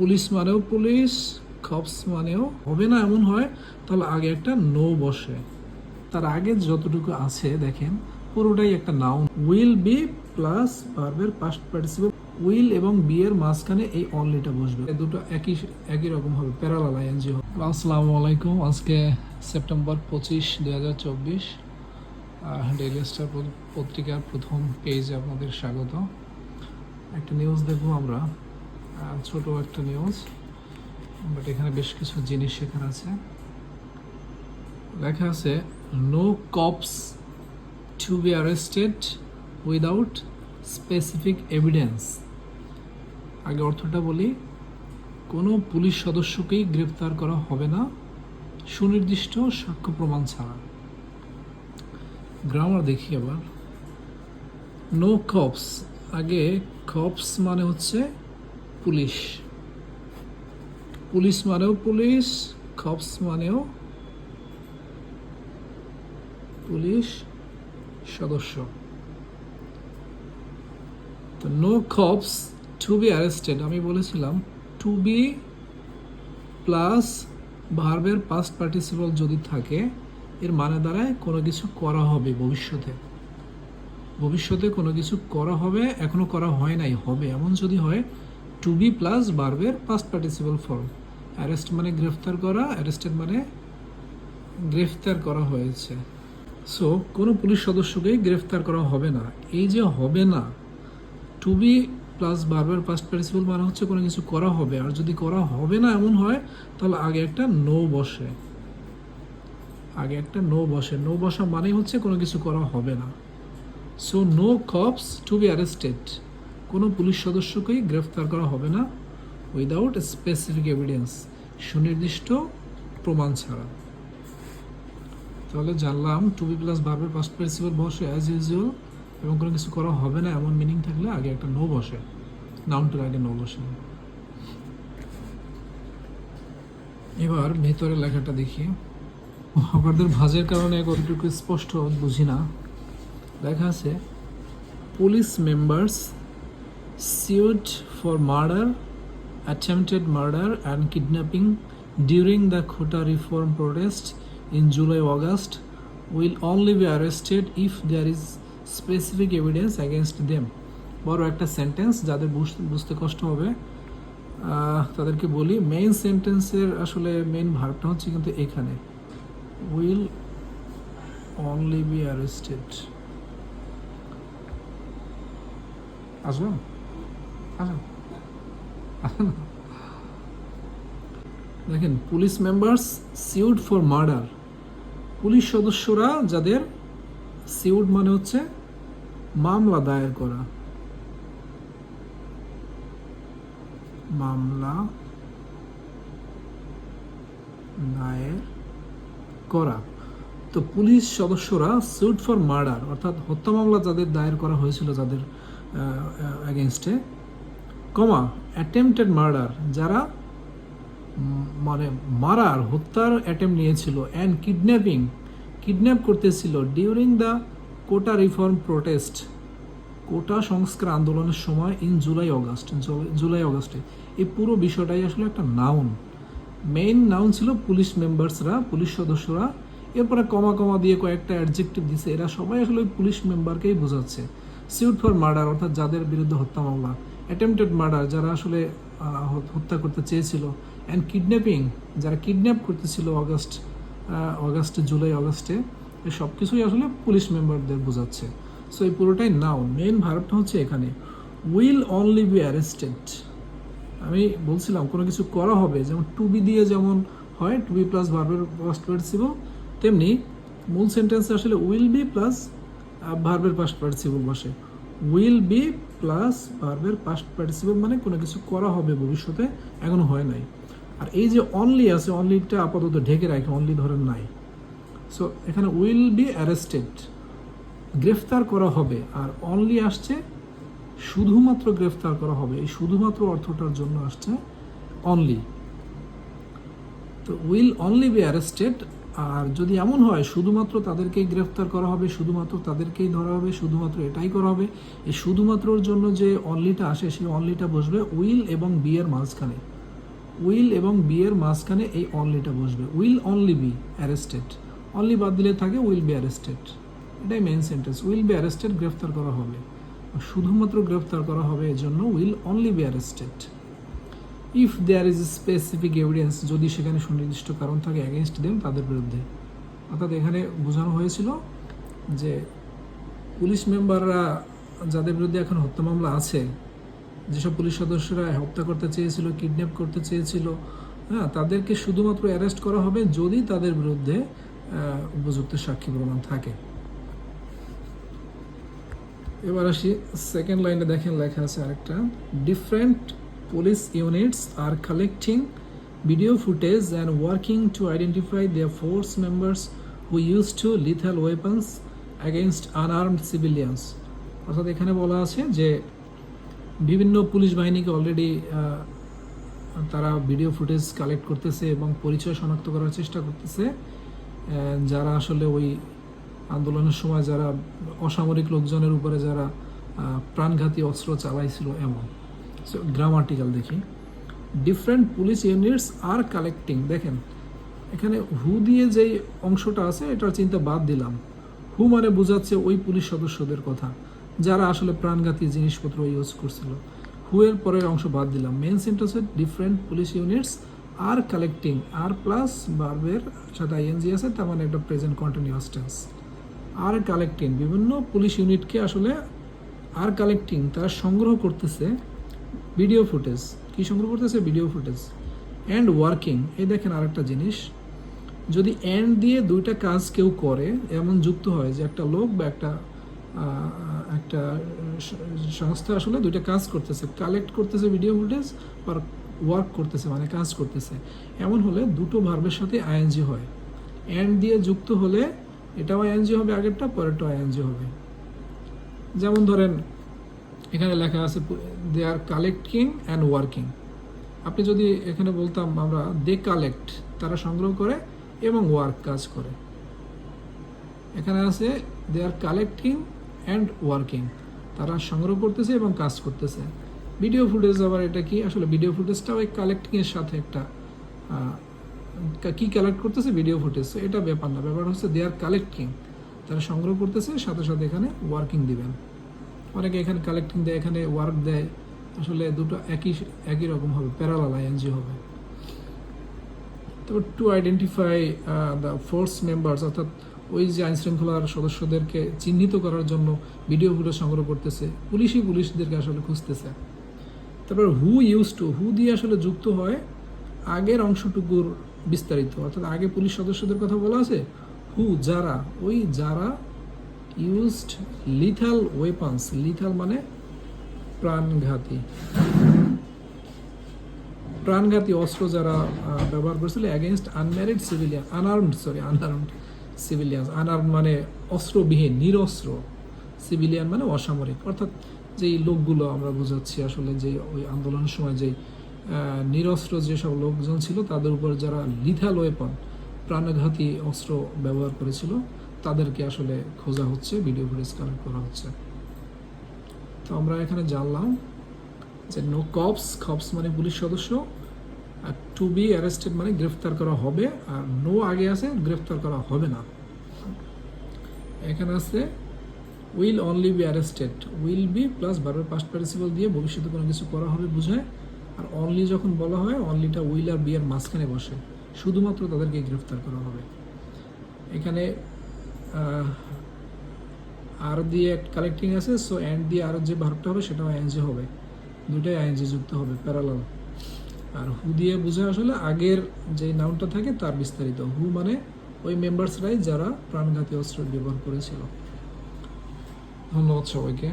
Police মানেও police cops মানেও। হবে না এমন হয়, তাহলে আগে একটা নো বসে। তার আগে যতটুকু আছে, দেখেন, পুরোটাই একটা নাউন উইল বি প্লাস ভার্বের পাস্ট পার্টিসিপল উইল এবং বি এর মাঝখানে এই অনলিটা বসবে। দুটো একই একই রকম হবে প্যারালাল আইএনজি হবে। আসসালামু আলাইকুম, আজকে সেপ্টেম্বর পঁচিশ, দুই হাজার চব্বিশ। ডেইলি স্টার পত্রিকার প্রথম পেজে আপনাদের স্বাগত। একটা নিউজ দেখব আমরা। ছোট একটা নিউজ বাট এখানে বেশ কিছু জিনিস শেখার আছে। লেখা আছে no cops to be arrested without specific evidence আগে অর্থটা বলি, কোনো পুলিশ সদস্যকেই গ্রেপ্তার করা হবে না, সুনির্দিষ্ট সাক্ষ্য প্রমাণ ছাড়া। গ্রামার দেখি আবার। নো কপস আগে কপস মানে হচ্ছে পুলিশ। পুলিশ মানেও পুলিশ কপস মানেও পুলিশ সদস্য। তো no cops to be arrested আমি বলেছিলাম টু বি প্লাস ভার্বের পাস্ট পার্টিসিপল যদি থাকে, এর মানে দাঁড়ায় কোনো কিছু করা হবে ভবিষ্যতে। ভবিষ্যতে কোনো কিছু করা হবে, এখনও করা হয় নাই, হবে। এমন যদি হয় টু বি প্লাস ভার্বের পাস্ট পার্টিসিপল ফর্ম অ্যারেস্ট মানে গ্রেফতার করা অ্যারেস্টেড মানে গ্রেফতার করা হয়েছে। সো কোনো পুলিশ সদস্যকেই গ্রেফতার করা হবে না। এই যে হবে না টু বি প্লাস বারবার পাস্ট পার্টিসিপল মানে হচ্ছে কোনো কিছু করা হবে। আর যদি করা হবে না এমন হয়, তাহলে আগে একটা নো বসে। আগে একটা নো বসে। নো বসা মানেই হচ্ছে কোনো কিছু করা হবে না। So no cops to be arrested কোনো পুলিশ সদস্যকেই গ্রেফতার করা হবে না উইদাউট স্পেসিফিক এভিডেন্স সুনির্দিষ্ট প্রমাণ ছাড়া। তাহলে জানলাম টু বি প্লাস বারবার পাস্ট পার্টিসিপল বসে অ্যাজ ইউজুয়াল এবং কোনো কিছু করা হবে না, এমন মিনিং থাকলে আগে একটা নো বসে নাউনটার আগে নো বসে। এবার ভেতরে লেখাটা দেখি। আপনাদের ভাজের কারণে কতটুকু স্পষ্ট, বুঝি না। লেখা আছে police members sued for murder, attempted murder, and kidnapping during the Kota reform protest in July August will only be arrested if there is specific evidence against them. বড় একটা সেন্টেন্স যাদের বুঝ- বুঝতে কষ্ট হবে তাদেরকে বলি মেইন সেন্টেন্সের আসলে মেইন ভার্বটা হচ্ছে কিন্তু এখানে উইল অনলি বি অ্যারেস্টেড আসব দেখেন, police members sued for murder police সদস্যরা যাদের সিউড মানে হচ্ছে মামলা দায়ের করা। মামলা দায়ের করা। তো পুলিশ সদস্যরা সুট ফর মার্ডার অর্থাৎ হত্যা মামলা যাদের দায়ের করা হয়েছিল, যাদের অ্যাগেনস্টে কমা অ্যাটেম্পটেড মার্ডার যারা মানে মারার, হত্যার অ্যাটেম্প নিয়েছিল অ্যান্ড কিডন্যাপিং কিডন্যাপ করতেছিল during the quota reform protest quota সংস্কার আন্দোলনের সময় ইন জুলাই অগাস্ট জুলাই অগাস্টে এই পুরো বিষয়টাই আসলে একটা নাউন মেইন নাউন ছিল পুলিশ মেম্বার্সরা পুলিশ সদস্যরা। এরপরে কমা কমা দিয়ে কয়েকটা অ্যাডজেক্টিভ দিছে। এরা সবাই আসলে ওই পুলিশ মেম্বারকেই বোঝাচ্ছে। সিউট ফর মার্ডার অর্থাৎ যাদের বিরুদ্ধে হত্যা মামলা। অ্যাটেম্পটেড মার্ডার যারা আসলে হত্যা করতে চেয়েছিল অ্যান্ড কিডন্যাপিং যারা কিডন্যাপ করতেছিল অগাস্ট অগাস্টে জুলাই অগাস্টে এই সব কিছুই আসলে পুলিশ মেম্বারদের বোঝাচ্ছে। সো এই পুরোটাই নাও মেন ভার্বটা হচ্ছে এখানে। উইল অনলি বি অ্যারেস্টেড আমি বলছিলাম, কোনো কিছু করা হবে, যেমন টু বি দিয়ে যেমন হয় টু বি প্লাস ভার্বের পাস্ট পার্টিসিপল তেমনি মূল সেন্টেন্সে আসলে উইল বি প্লাস ভার্বের পাস্ট পার্টিসিপল বসে। উইল বি প্লাস ভার্বের পাস্ট পার্টিসিপল মানে কোনো কিছু করা হবে ভবিষ্যতে, এখনও হয় নাই। আর এই যে অনলি আছে অনলিটা আপাতত ঢেকে রাখে অনলি ধরেন নাই। সো এখানে উইল বি অ্যারেস্টেড গ্রেফতার করা হবে, আর অনলি আসছে, শুধুমাত্র গ্রেফতার করা হবে। এই শুধুমাত্র অর্থটার জন্য আসছে অনলি তো উইল অনলি বি অ্যারেস্টেড আর যদি এমন হয়, শুধুমাত্র তাদেরকেই গ্রেফতার করা হবে, শুধুমাত্র তাদেরকেই ধরা হবে, শুধুমাত্র এটাই করা হবে, এই শুধুমাত্রর জন্য যে অনলিটা আসে, সেই অনলিটা বসবে উইল এবং বিয়ের মাঝখানে। উইল এবং বিয়ের মাঝখানে এই অনলিটা বসবে। Will only be arrested. Only বাদ দিলে থাকে উইল বি অ্যারেস্টেড। এটাই main sentence will be arrested, গ্রেফতার করা হবে। শুধুমাত্র গ্রেফতার করা হবে এর জন্য will only be arrested. If there is specific evidence যদি সেখানে সুনির্দিষ্ট কারণ থাকে অ্যাগেনস্ট দেম তাদের বিরুদ্ধে। অর্থাৎ এখানে বোঝানো হয়েছিল যে পুলিশ মেম্বাররা যাদের বিরুদ্ধে এখন হত্যা মামলা আছে, যেসব পুলিশ সদস্যরা হত্যা করতে চেয়েছিল কিডন্যাপ করতে চেয়েছিল হ্যাঁ তাদেরকে শুধুমাত্র অ্যারেস্ট করা হবে যদি তাদের বিরুদ্ধে উপযুক্ত সাক্ষী প্রমাণ থাকে। এবার আসি সেকেন্ড লাইনে দেখেন লেখা আছে আরেকটা। Different police units are collecting video footage and working to identify their force members who use to lethal weapons against unarmed civilians অর্থাৎ এখানে বলা আছে যে বিভিন্ন পুলিশ বাহিনীকে অলরেডি তারা ভিডিও ফুটেজ কালেক্ট করতেছে এবং পরিচয় শনাক্ত করার চেষ্টা করতেছে। যারা আসলে ওই আন্দোলনের সময় যারা অসামরিক লোকজনের উপরে যারা প্রাণঘাতী অস্ত্র চালাইছিল এমন। গ্রামাটিক্যাল দেখি। Different police units are collecting দেখেন। এখানে হু দিয়ে যেই অংশটা আছে, এটার চিন্তা বাদ দিলাম। হু মানে বোঝাচ্ছে ওই পুলিশ সদস্যদের কথা, যারা আসলে প্রাণঘাতী জিনিসপত্র ইউজ করছিল। হু এর পরের অংশ বাদ দিলাম। মেন সেন্টেন্সে different police units are collecting are plus বার্বের সাথে আইএনজি আছে, তার মানে একটা present continuous tense are collecting বিভিন্ন পুলিশ ইউনিটকে আসলে আর কালেক্টিং তারা সংগ্রহ করতেছে ভিডিও ফুটেজ কি সংগ্রহ করতেছে? ভিডিও ফুটেজ অ্যান্ড ওয়ার্কিং এই দেখেন আরেকটা জিনিস। যদি অ্যান্ড দিয়ে দুইটা কাজ কেউ করে, এমন যুক্ত হয় যে একটা লোক বা একটা একটা সংস্থা আসলে দুইটা কাজ করতেছে কালেক্ট করতেছে ভিডিও ফুটেজ আর ওয়ার্ক করতেছে মানে কাজ করতেছে। এমন হলে দুটো ভার্বের সাথে আইএনজি হয়। অ্যান্ড দিয়ে যুক্ত হলে এটাও আইএনজি হবে আগেরটা, পরেরটাও আইএনজি হবে। যেমন ধরেন এখানে লেখা আছে they are collecting and working আপনি যদি এখানে বলতাম, আমরা দে কালেক্ট তারা সংগ্রহ করে এবং ওয়ার্ক কাজ করে। এখানে আছে they are collecting and working তারা সংগ্রহ করতেছে এবং কাজ করতেছে। ভিডিও ফুটেজ আবার এটা কি? আসলে ভিডিও ফুটেজটাও এই কালেক্টিংয়ের সাথে একটা কি কালেক্ট করতেছে? ভিডিও ফুটেজ এটা ব্যাপার না। ব্যাপার হচ্ছে দে আর কালেক্টিং তারা সংগ্রহ করতেছে, সাথে সাথে এখানে ওয়ার্কিং দিবেন। অনেকে এখানে কালেক্টিং দেয়, এখানে ওয়ার্ক দেয়। আসলে দুটো একই একই রকম হবে প্যারালাল আইএনজি হবে। তারপর to identify the force members অর্থাৎ ওই যে আইন শৃঙ্খলার সদস্যদেরকে চিহ্নিত করার জন্য ভিডিও ফুটেজ সংগ্রহ করতেছে পুলিশই পুলিশদেরকে আসলে খুঁজতেছে। তারপর হু ইউজ টু হু দিয়ে আসলে যুক্ত হয়, আগের অংশটুকুর বিস্তারিত। অর্থাৎ আগে পুলিশ সদস্যদের কথা বলা আছে হু যারা, ওই যারা ইউজড লিথাল ওয়েপন্স লিথাল মানে প্রাণঘাতী। প্রাণঘাতী অস্ত্র যারা ব্যবহার করেছিল against unmarried civilian unarmed sorry unarmed civilian unarm মানে অস্ত্রবিহীন, নিরস্ত্র সিভিলিয়ান মানে অসামরিক। অর্থাৎ যেই লোকগুলো আমরা বোঝাচ্ছি আসলে যে ওই আন্দোলনের সময় যেই নিরস্ত্র যেসব লোকজন ছিল, তাদের উপর যারা লিথাল ওয়েপন প্রাণঘাতী অস্ত্র ব্যবহার করেছিল তাদেরকে আসলে খোঁজা হচ্ছে ভিডিও ফুটেজ কালেক্ট করা হচ্ছে। তো আমরা এখানে জানলাম যে নো কপস কপস মানে পুলিশ সদস্য, আর টু বি অ্যারেস্টেড মানে গ্রেফতার করা হবে, আর নো আগে আছে, গ্রেফতার করা হবে না। এখানে আছে will only be arrested will be plus বারবার পাস্ট পার্টিসিপাল দিয়ে ভবিষ্যতে কোনো কিছু করা হবে বোঝায়, আর অনলি যখন বলা হয় অনলিটা উইল আর বি এর মাঝখানে বসে, শুধুমাত্র তাদেরকে গ্রেফতার করা হবে। এখানে আর দিয়ে কালেক্টিং আছে সো অ্যান্ড দিয়ে আর যে ভার্বটা হবে সেটাও আইএনজি হবে। দুটোই আইএনজি যুক্ত হবে প্যারালাল আর হু দিয়ে বুঝে আসলে আগের যে নাউনটা থাকে তার বিস্তারিত। হু মানে ওই মেম্বার্সরাই যারা প্রাণঘাতী অস্ত্র ব্যবহার করেছিল। ধন্যবাদ সবাইকে।